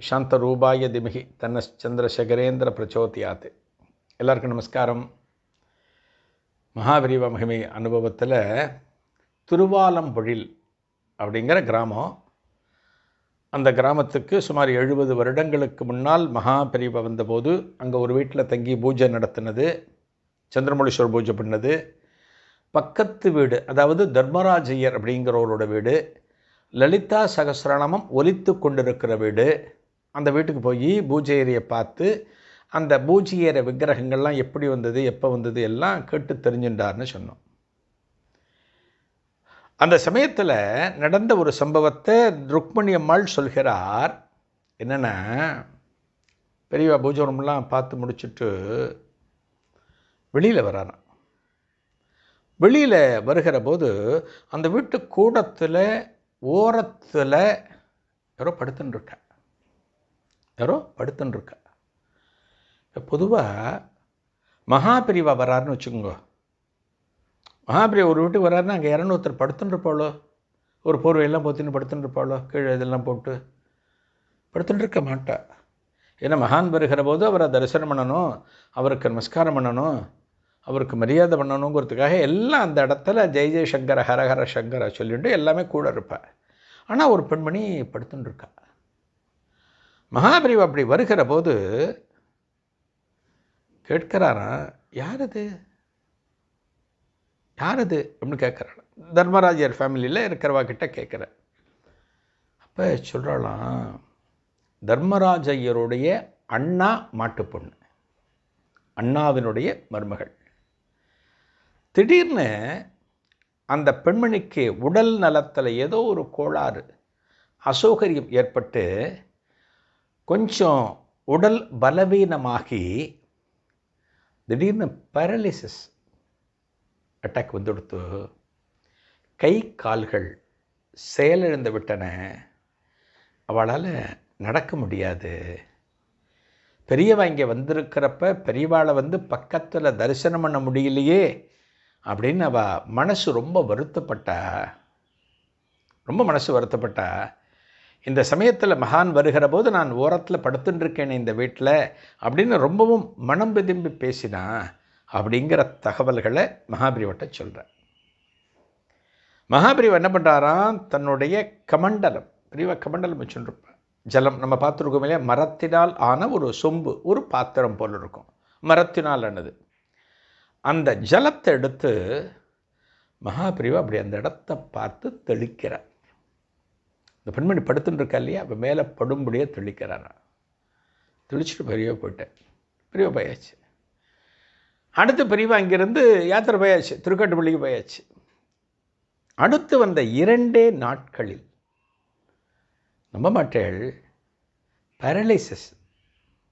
சாந்தரூபாய திமிகி தன்ன சந்திரசேகரேந்திர பிரச்சோதியாத். எல்லாருக்கும் நமஸ்காரம். மகாபிரிவ மகிமை அனுபவத்தில் திருவாலம்பொழில் அப்படிங்கிற கிராமம். அந்த கிராமத்துக்கு சுமார் எழுபது வருடங்களுக்கு முன்னால் மகாபிரிவ வந்தபோது அங்கே ஒரு வீட்டில் தங்கி பூஜை நடத்தினது. சந்திரமொழீஸ்வர் பூஜை பண்ணது. பக்கத்து வீடு அதாவது தர்மராஜையர் அப்படிங்கிறவரோட வீடு லலிதா சகசிரநாமம் ஒலித்து கொண்டிருக்கிற வீடு அந்த வீட்டுக்கு போய் பூஜை ஏரியை பார்த்து அந்த பூஜை ஏற விக்கிரகங்கள்லாம் எப்படி வந்தது எப்போ வந்தது எல்லாம் கேட்டு தெரிஞ்சுட்டார்னு சொன்னோம். அந்த சமயத்தில் நடந்த ஒரு சம்பவத்தை ருக்மணி அம்மாள் சொல்கிறார். என்னென்னா பெரியவா பூஜை ரூம்லாம் பார்த்து முடிச்சுட்டு வெளியில் வராராம். வெளியில் வருகிற போது அந்த வீட்டு கூடத்தில் ஓரத்தில் யாரோ படுத்துன்னு யாரோ படுத்துன்னு இருக்கா பொதுவாக மகாபிரிவா வராருன்னு வச்சுக்கோங்க. மகாபிரிவா ஒரு வீட்டுக்கு வராருன்னா அங்கே இரநூத்தர் ஒருத்தர் படுத்துன்னு ஒரு போர்வையெல்லாம் போத்தின்னு படுத்துன்னு கீழே இதெல்லாம் போட்டு படுத்துட்டுருக்க மாட்டா. ஏன்னா மகான் வருகிற போது அவரை தரிசனம் பண்ணணும் அவருக்கு நமஸ்காரம் பண்ணணும் அவருக்கு மரியாதை பண்ணணுங்கிறதுக்காக எல்லாம் அந்த இடத்துல ஜெய் ஜெய் சங்கர ஹரஹர சங்கர சொல்லிட்டு எல்லாமே கூட இருப்பாள் ஆனால் ஒரு பெண்மணி படுத்துட்டுருக்கா மகாபிரிவு அப்படி வருகிற போது கேட்கிறாராம் யார் அது யார் அது அப்படின்னு கேட்குறாள் தர்மராஜர் ஃபேமிலியில் இருக்கிறவா கிட்ட கேட்குற அப்போ சொல்கிறாளாம் தர்மராஜையருடைய அண்ணா மாட்டு பொண்ணு. அண்ணாவினுடைய மருமகள். திடீர்னு அந்த பெண்மணிக்கு உடல் நலத்தில் ஏதோ ஒரு கோளாறு அசௌகரியம் ஏற்பட்டு கொஞ்சம் உடல் பலவீனமாகி திடீர்னு பேரலிசிஸ் அட்டாக் வந்துடுத்து. கை கால்கள் செயலிழந்து விட்டன. அவளால் நடக்க முடியாது. பெரியவா இங்கே வந்திருக்கிறப்ப பெரியவாளை வந்து பக்கத்தில் தரிசனம் பண்ண முடியலையே அப்படின்னு அவள் மனசு ரொம்ப வருத்தப்பட்டா. ரொம்ப மனசு வருத்தப்பட்டா. இந்த சமயத்தில் மகான் வருகிற போது நான் ஓரத்தில் படுத்துட்டுருக்கேனே இந்த வீட்டில் அப்படின்னு ரொம்பவும் மனம் விரும்பி பேசினா அப்படிங்கிற தகவல்களை மகாபிரிவட்ட சொல்கிறேன் மகாபிரிவ என்ன பண்ணுறாராம் தன்னுடைய கமண்டலம் பிரிவ கமண்டலம் வச்சுருப்பேன் ஜலம் நம்ம பார்த்துருக்கோம் இல்லையா? மரத்தினால் ஆன ஒரு சொம்பு ஒரு பாத்திரம் போல் இருக்கும். மரத்தினால் ஆனது. அந்த ஜலத்தை எடுத்து மகாபிரிவா அப்படி அந்த இடத்த பார்த்து தெளிக்கிறார். இந்த பெண்மணி படுத்துன்னு இருக்கா இல்லையா? அப்போ மேலே படும்படியே தெளிக்கிறாரா தெளிச்சுட்டு பெரியவா போயிட்டேன். பெரியவா போயாச்சு. அடுத்து பெரியவா இங்கேருந்து யாத்திரை போயாச்சு. திருக்காட்டுப்பள்ளிக்கு போயாச்சு. அடுத்து வந்த இரண்டே நாட்களில் நம்ப மாட்டேள் பேரலைசிஸ்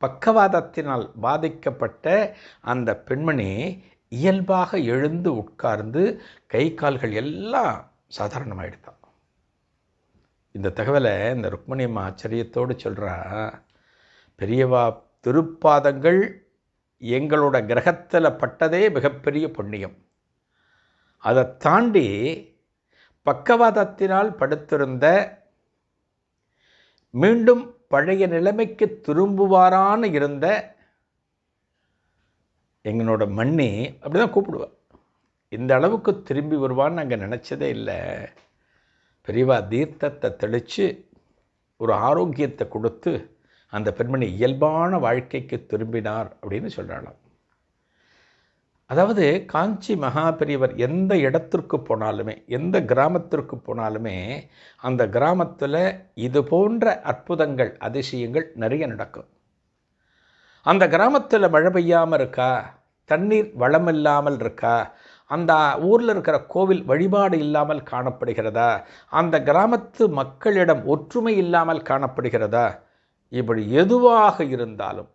பக்கவாதத்தினால் பாதிக்கப்பட்ட அந்த பெண்மணி இயல்பாக எழுந்து உட்கார்ந்து கை கால்கள் எல்லாம் சாதாரணமாகிடுதான் இந்த தகவலை இந்த ருக்மணி அம்மா ஆச்சரியத்தோடு சொல்கிறா பெரியவா திருப்பாதங்கள் எங்களோட கிரகத்தில் பட்டதே மிகப்பெரிய புண்ணியம். அதை தாண்டி பக்கவாதத்தினால் படுத்திருந்த மீண்டும் பழைய நிலைமைக்கு திரும்புவாரான்னு இருந்த எங்களோட மண்ணி அப்படி தான் கூப்பிடுவேன் இந்த அளவுக்கு திரும்பி வருவான்னு நாங்கள் நினச்சதே இல்லை. பெரியவா தீர்த்தத்தை தெளித்து ஒரு ஆரோக்கியத்தை கொடுத்து அந்த பெண்மணி இயல்பான வாழ்க்கைக்கு திரும்பினார் அப்படின்னு சொல்கிறாளாம் அதாவது காஞ்சி மகாபெரியவர் எந்த இடத்திற்கு போனாலுமே எந்த கிராமத்திற்கு போனாலுமே அந்த கிராமத்தில் இது போன்ற அற்புதங்கள் அதிசயங்கள் நிறைய நடக்கும். அந்த கிராமத்தில் மழை பெய்யாமல் இருக்கா? தண்ணீர் வளம் இல்லாமல் இருக்கா? அந்த ஊரில் இருக்கிற கோவில் வழிபாடு இல்லாமல் காணப்படுகிறதா? அந்த கிராமத்து மக்களிடம் ஒற்றுமை இல்லாமல் காணப்படுகிறதா? இப்படி எதுவாக இருந்தாலும்.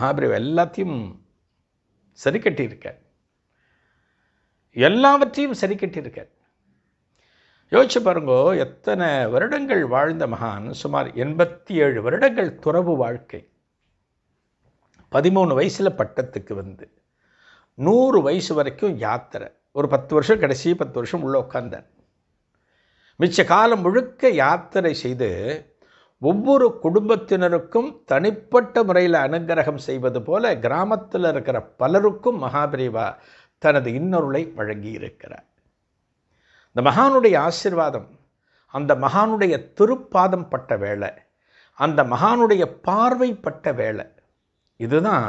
மகாபிரிவ் எல்லாத்தையும் சரி கட்டியிருக்க. எல்லாவற்றையும் சரி கட்டியிருக்க. யோசிச்சு பாருங்கோ எத்தனை வருடங்கள் வாழ்ந்த மகான் சுமார் எண்பத்தி ஏழு வருடங்கள் துறவு வாழ்க்கை. பதிமூணு வயசில் பட்டத்துக்கு வந்து. நூறு வயசு வரைக்கும் யாத்திரை. ஒரு பத்து வருஷம் கடைசி பத்து வருஷம் உள்ளே உட்காந்தார் மிச்ச காலம் முழுக்க யாத்திரை செய்து ஒவ்வொரு குடும்பத்தினருக்கும் தனிப்பட்ட முறையில் அனுகிரகம் செய்வது போல கிராமத்தில் இருக்கிற பலருக்கும் மகாபிரிவா தனது இன்னொருளை வழங்கி இருக்கிறார் இந்த மகானுடைய ஆசிர்வாதம் அந்த மகானுடைய திருப்பாதம் பட்ட வேலை அந்த மகானுடைய பார்வைப்பட்ட வேலை இதுதான்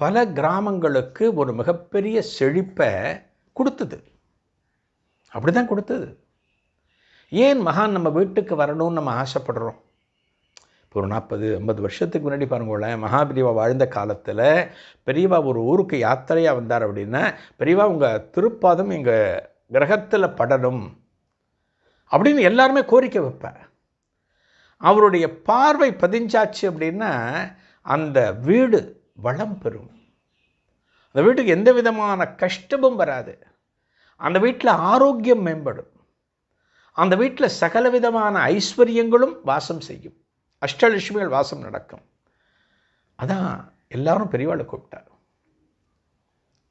பல கிராமங்களுக்கு ஒரு மிகப்பெரிய செழிப்பை கொடுத்தது. அப்படி தான் கொடுத்தது. ஏன் மகான் நம்ம வீட்டுக்கு வரணும்னு நம்ம ஆசைப்படுறோம்? இப்போ ஒரு நாற்பது ஐம்பது வருஷத்துக்கு முன்னாடி பாருங்களேன் மகாபிரிவா வாழ்ந்த காலத்தில் பெரியவா ஒரு ஊருக்கு யாத்திரையாக வந்தார் அப்படின்னா பெரியவா உங்கள் திருப்பாதம் எங்கள் கிரகத்தில் படணும் அப்படின்னு எல்லாருமே கோரிக்கை வைப்பேன் அவருடைய பார்வை பதிஞ்சாச்சு அப்படின்னா அந்த வீடு வளம் பெறும். அந்த வீட்டுக்கு எந்த விதமான கஷ்டமும் வராது. அந்த வீட்டில் ஆரோக்கியம் மேம்படும். அந்த வீட்டில் சகல விதமான ஐஸ்வர்யங்களும் வாசம் செய்யும். அஷ்டலட்சுமிகள் வாசம் நடக்கும். அதான் எல்லாரும் பெரியவாளை கூப்பிட்டார்.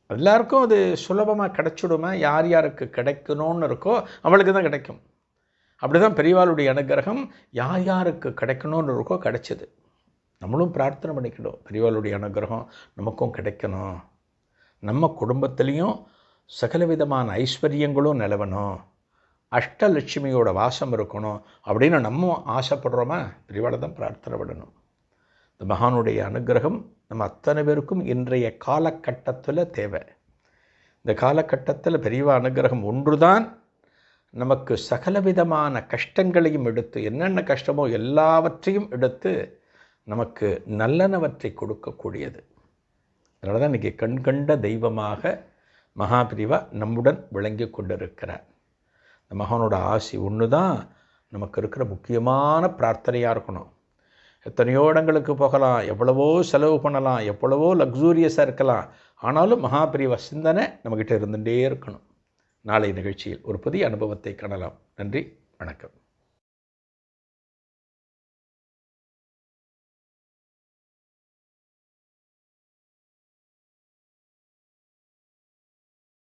எல்லாருக்கும் அது சுலபமாக கிடைச்சிடுமா? யார் யாருக்கு கிடைக்கணும்னு இருக்கோ அவளுக்கு தான் கிடைக்கும். அப்படி தான் பெரியவாளுடைய அனுகிரகம் யார் யாருக்கு கிடைக்கணும்னு இருக்கோ கிடைச்சது. நம்மளும் பிரார்த்தனை பண்ணிக்கணும். பெரியவாளுடைய அனுகிரகம் நமக்கும் கிடைக்கணும். நம்ம குடும்பத்துலேயும் சகல விதமான ஐஸ்வர்யங்களும் நிலவணும். அஷ்டலட்சுமியோட வாசம் இருக்கணும் அப்படின்னு நம்ம ஆசைப்படுறோமா? பெரியவாளை தான் பிரார்த்தனை பண்ணணும் இந்த மகானுடைய அனுகிரகம் நம்ம அத்தனை பேருக்கும் இன்றைய காலகட்டத்தில் தேவை. இந்த காலகட்டத்தில் பெரியவா அனுகிரகம் ஒன்றுதான் நமக்கு சகலவிதமான கஷ்டங்களையும் எடுத்து என்னென்ன கஷ்டமோ எல்லாவற்றையும் எடுத்து நமக்கு நல்லனவற்றை கொடுக்கக்கூடியது. அதனால தான் இன்றைக்கி கண்கண்ட தெய்வமாக மகாபிரிவா நம்முடன் விளங்கி கொண்டிருக்கிறார். இந்த மகானோட ஆசி ஒன்று தான் நமக்கு இருக்கிற முக்கியமான பிரார்த்தனையாக இருக்கணும். எத்தனையோ இடங்களுக்கு போகலாம் எவ்வளவோ செலவு பண்ணலாம் எவ்வளவோ லக்ஸூரியஸாக இருக்கலாம். ஆனாலும் மகாபிரிவ சிந்தனை நம்மக்கிட்ட இருந்துகிட்டே இருக்கணும். நாளை நிகழ்ச்சியில் ஒரு புதிய அனுபவத்தை காணலாம். நன்றி வணக்கம்.